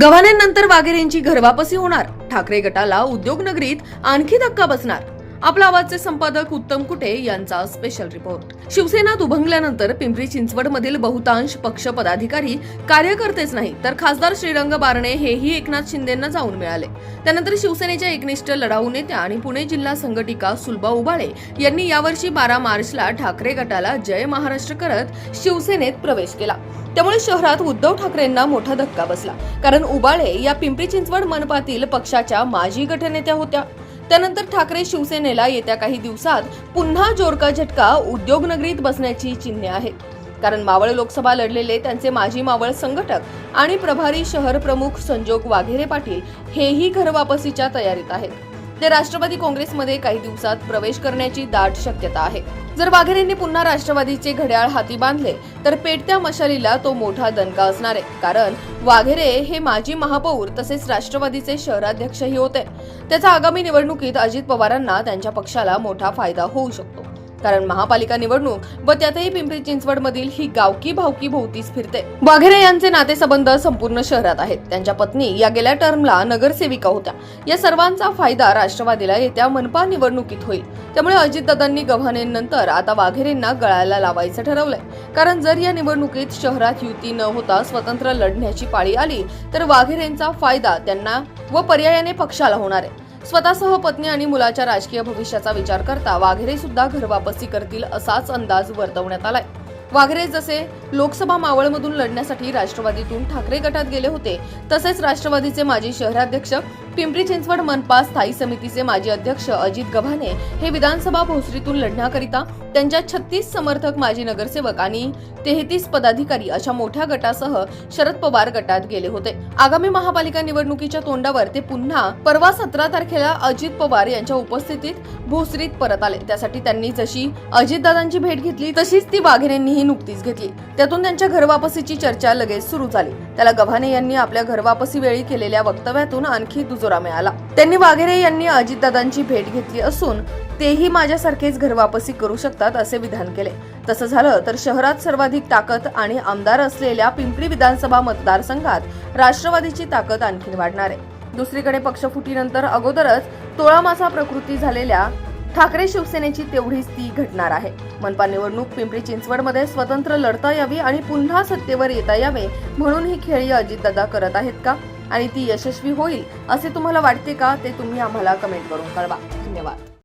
गव्हाण्यांनंतर वाघेरेंची घरवापसी होणार. ठाकरे गटाला उद्योगनगरीत आणखी धक्का बसणार. आपला आवाजचे संपादक उत्तम कुटे यांचा स्पेशल रिपोर्ट शिवसेना दुभंगल्यानंतर पिंपरी चिंचवड मधील बहुतांश पक्ष पदाधिकारी कार्यकर्तेच नाही तर खासदार श्रीरंग बारणे हेही एकनाथ शिंदेंना जाऊन मिळाले. त्यानंतर शिवसेनेच्या एकनिष्ठ लढाऊ नेत्या आणि पुणे जिल्हा संघटिका सुलभा उबाळे यांनी यावर्षी बारा मार्चला ठाकरे गटाला जय महाराष्ट्र करत शिवसेनेत प्रवेश केला. त्यामुळे शहरात उद्धव ठाकरेंना मोठा धक्का बसला कारण उबाळे या पिंपरी चिंचवड मनपातील पक्षाच्या माजी गटनेत्या होत्या. त्यानंतर ठाकरे शिवसेनेला येत्या काही दिवसात पुन्हा जोरका झटका उद्योगनगरीत बसण्याची चिन्हे आहेत. कारण मावळ लोकसभा लढलेले त्यांचे माजी मावळ संघटक आणि प्रभारी शहर प्रमुख संजोग वाघेरे पाटील हेही घरवापसीच्या तयारीत आहेत. ते राष्ट्रवादी काँग्रेसमध्ये काही दिवसात प्रवेश करण्याची दाट शक्यता आहे. जर वाघेरेंनी पुन्हा राष्ट्रवादीचे घड्याळ हाती बांधले तर पेटत्या मशालीला तो मोठा दणका असणार आहे. कारण वाघेरे हे माजी महापौर तसेच राष्ट्रवादीचे शहराध्यक्षही होते. त्याचा आगामी निवडणुकीत अजित पवारांना त्यांच्या पक्षाला मोठा फायदा होऊ शकतो. कारण महापालिका निवडणूक व त्यातही पिंपरी चिंचवड मधील ही गावकी भावकी भोवतीच फिरते. वाघेरे यांचे नातेसंबंध संपूर्ण शहरात आहेत. त्यांच्या पत्नी या गेल्या टर्मला नगरसेविका होत्या. या सर्वांचा फायदा राष्ट्रवादीला येत्या मनपा निवडणुकीत होईल. त्यामुळे अजितदादांनी गव्हाणेनंतर आता वाघेरेंना गळायला लावायचं ठरवलंय. कारण जर या निवडणुकीत शहरात युती न होता स्वतंत्र लढण्याची पाळी आली तर वाघेरेंचा फायदा त्यांना व पर्यायाने पक्षाला होणार आहे. स्वतःसह पत्नी आणि मुलाच्या राजकीय भविष्याचा विचार करता वाघेरे सुद्धा घरवापसी करतील असाच अंदाज वर्तवण्यात आलाय. वाघेरे जसे लोकसभा मावळमधून लढण्यासाठी राष्ट्रवादीतून ठाकरे गटात गेले होते तसेच राष्ट्रवादीचे माजी शहराध्यक्ष पिंपरी चिंचवड मनपा स्थायी समितीचे माजी अध्यक्ष अजित गव्हाणे हे विधानसभा भोसरीतून लढण्याकरिता त्यांच्या छत्तीस समर्थक माजी नगरसेवक आणि तेहतीस पदाधिकारी अशा मोठ्या गटासह शरद पवार गटात गेले होते. आगामी महापालिका निवडणुकीच्या तोंडावर ते पुन्हा परवा सतरा तारखेला अजित पवार यांच्या उपस्थितीत भोसरीत परत आले. त्यासाठी त्यांनी जशी अजितदादांची भेट घेतली तशीच ती वाघेरेंनीही नुकतीच घेतली. त्यातून त्यांच्या घरवापसीची चर्चा लगेच सुरू झाली. त्याला गव्हाणे यांनी आपल्या घरवापसी वेळी केलेल्या वक्तव्यातून आणखी दुजोरा मिळाला. त्यांनी वाघेरे यांनी अजितदादांची भेट घेतली असून तेही माझ्यासारखेच घरवापसी करू शकतात असे विधान केले. तसं झालं तर शहरात सर्वाधिक ताकद आणि आमदार असलेल्या पिंपरी विधानसभा मतदारसंघात राष्ट्रवादीची ताकद आणखी वाढणार आहे. दुसरीकडे पक्षफुटीनंतर अगोदरच तोळामासा प्रकृती झालेल्या ठाकरे शिवसेनेची तेवढीच ती घटणार आहे. मनपा निवडणूक पिंपरी चिंचवडमध्ये स्वतंत्र लढता यावी आणि पुन्हा सत्तेवर येता यावे म्हणून ही खेळी अजितदादा करत आहेत का? आणि ती यशस्वी होईल असे तुम्हाला वाटते का ते तुम्ही आम्हाला कमेंट करून कळवा. धन्यवाद.